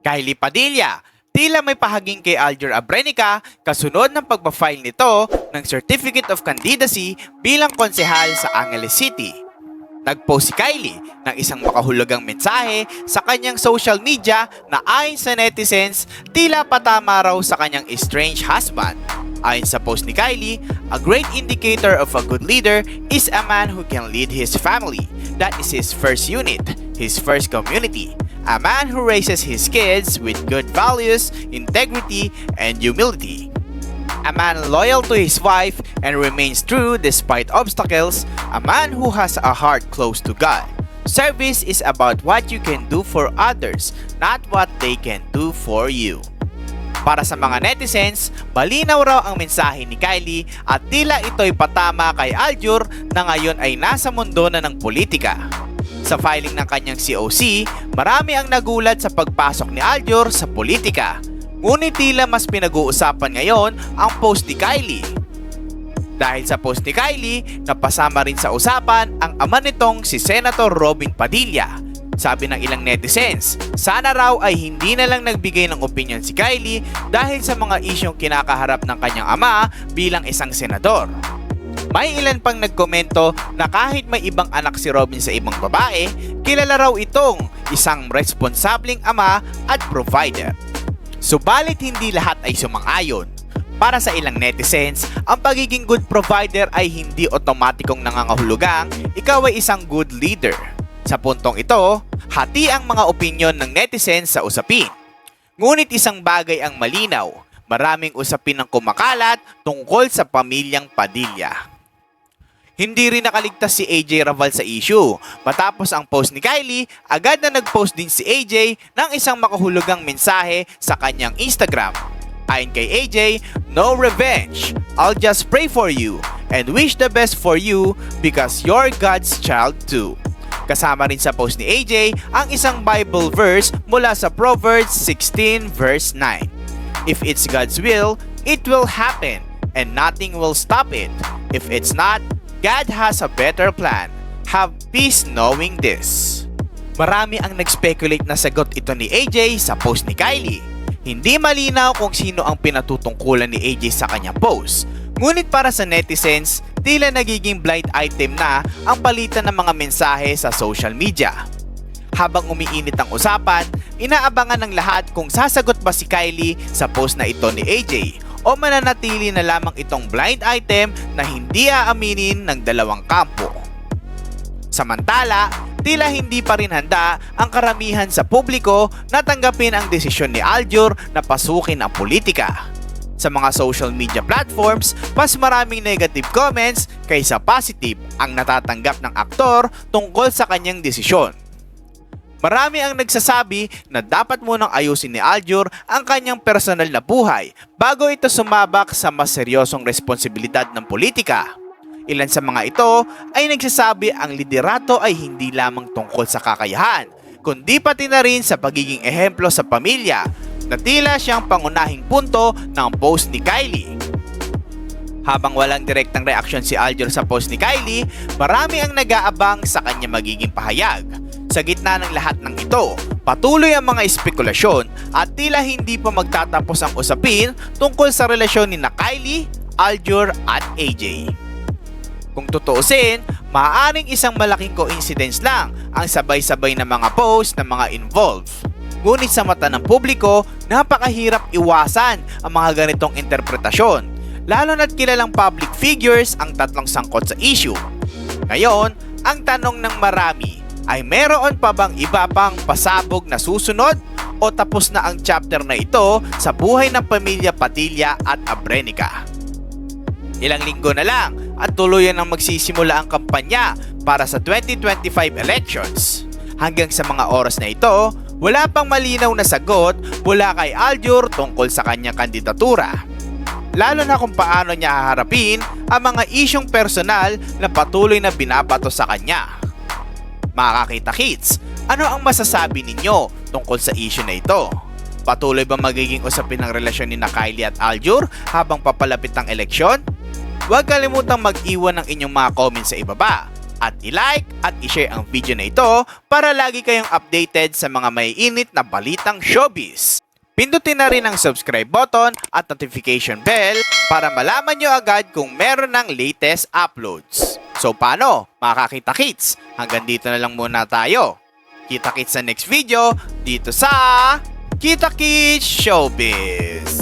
Kylie Padilla, tila may pahaging kay Aljur Abrenica kasunod ng pagpa-file nito ng Certificate of Candidacy bilang konsehal sa Angeles City. Nagpost si Kylie ng isang makahulugang mensahe sa kanyang social media na ayon sa netizens, tila patama raw sa kanyang estranged husband. Ayon sa post ni Kylie, a great indicator of a good leader is a man who can lead his family. That is his first unit, his first community. A man who raises his kids with good values, integrity, and humility. A man loyal to his wife and remains true despite obstacles. A man who has a heart close to God. Service is about what you can do for others, not what they can do for you. Para sa mga netizens, malinaw raw ang mensahe ni Kylie at tila ito'y patama kay Aljur na ngayon ay nasa mundo na ng politika. Sa filing ng kanyang COC, marami ang nagulat sa pagpasok ni Aljur sa politika. Ngunit tila mas pinag-uusapan ngayon ang post ni Kylie. Dahil sa post ni Kylie, napasama rin sa usapan ang ama nitong si Senator Robin Padilla. Sabi ng ilang netizens, sana raw ay hindi na lang nagbigay ng opinion si Kylie dahil sa mga isyong kinakaharap ng kanyang ama bilang isang senador. May ilan pang nagkomento na kahit may ibang anak si Robin sa ibang babae, kilala raw itong isang responsableng ama at provider. Subalit hindi lahat ay sumang-ayon. Para sa ilang netizens, ang pagiging good provider ay hindi otomatikong nangangahulugang ikaw ay isang good leader. Sa puntong ito, hati ang mga opinyon ng netizens sa usapin. Ngunit isang bagay ang malinaw, maraming usapin ang kumakalat tungkol sa pamilyang Padilla. Hindi rin nakaligtas si AJ Raval sa issue. Matapos ang post ni Kylie, agad na nag-post din si AJ ng isang makahulugang mensahe sa kanyang Instagram. Ayon kay AJ, no revenge. I'll just pray for you and wish the best for you because you're God's child too. Kasama rin sa post ni AJ ang isang Bible verse mula sa Proverbs 16 verse 9. If it's God's will, it will happen and nothing will stop it. If it's not, God has a better plan. Have peace knowing this. Marami ang nag-speculate na sagot ito ni AJ sa post ni Kylie. Hindi malinaw kung sino ang pinatutungkulan ni AJ sa kanyang post. Ngunit para sa netizens, tila nagiging blind item na ang palitan ng mga mensahe sa social media. Habang umiinit ang usapan, inaabangan ng lahat kung sasagot ba si Kylie sa post na ito ni AJ o mananatili na lamang itong blind item na hindi aaminin ng dalawang kampo. Samantala, tila hindi pa rin handa ang karamihan sa publiko na tanggapin ang desisyon ni Aljur na pasukin ang politika. Sa mga social media platforms, mas maraming negative comments kaysa positive ang natatanggap ng aktor tungkol sa kanyang desisyon. Marami ang nagsasabi na dapat munang ayusin ni Aljur ang kanyang personal na buhay bago ito sumabak sa mas seryosong responsibilidad ng politika. Ilan sa mga ito ay nagsasabi ang liderato ay hindi lamang tungkol sa kakayahan, kundi pati na rin sa pagiging ehemplo sa pamilya na tila siyang pangunahing punto ng post ni Kylie. Habang walang direktang reaksyon si Aljur sa post ni Kylie, marami ang nag-aabang sa kanya magiging pahayag. Sa gitna ng lahat ng ito, patuloy ang mga espekulasyon at tila hindi pa magtatapos ang usapin tungkol sa relasyon ni na Kylie, Aljur at AJ. Kung tutuusin, maaaring isang malaking coincidence lang ang sabay-sabay na mga post ng mga involved. Ngunit sa mata ng publiko, napakahirap iwasan ang mga ganitong interpretasyon, lalo na't kilalang public figures ang tatlong sangkot sa issue. Ngayon, ang tanong ng marami ay meron pa bang iba pang pasabog na susunod o tapos na ang chapter na ito sa buhay ng pamilya Padilla at Abrenica? Ilang linggo na lang at tuluyan ang magsisimula ang kampanya para sa 2025 elections. Hanggang sa mga oras na ito, wala pang malinaw na sagot mula kay Aljur tungkol sa kanyang kandidatura. Lalo na kung paano niya haharapin ang mga isyong personal na patuloy na binabato sa kanya. Mga kakita kids, ano ang masasabi ninyo tungkol sa issue na ito? Patuloy ba magiging usapin ng relasyon ni na Kylie at Aljur habang papalapit ang eleksyon? Huwag kalimutang mag-iwan ng inyong mga comments sa ibaba. at i-like at i-share ang video na ito para lagi kayong updated sa mga may init na balitang showbiz. Pindutin na rin ang subscribe button at notification bell para malaman nyo agad kung meron ng latest uploads. So paano? Makakita kits. Hanggang dito na lang muna tayo. Kita kits sa next video dito sa Kita Kits Showbiz.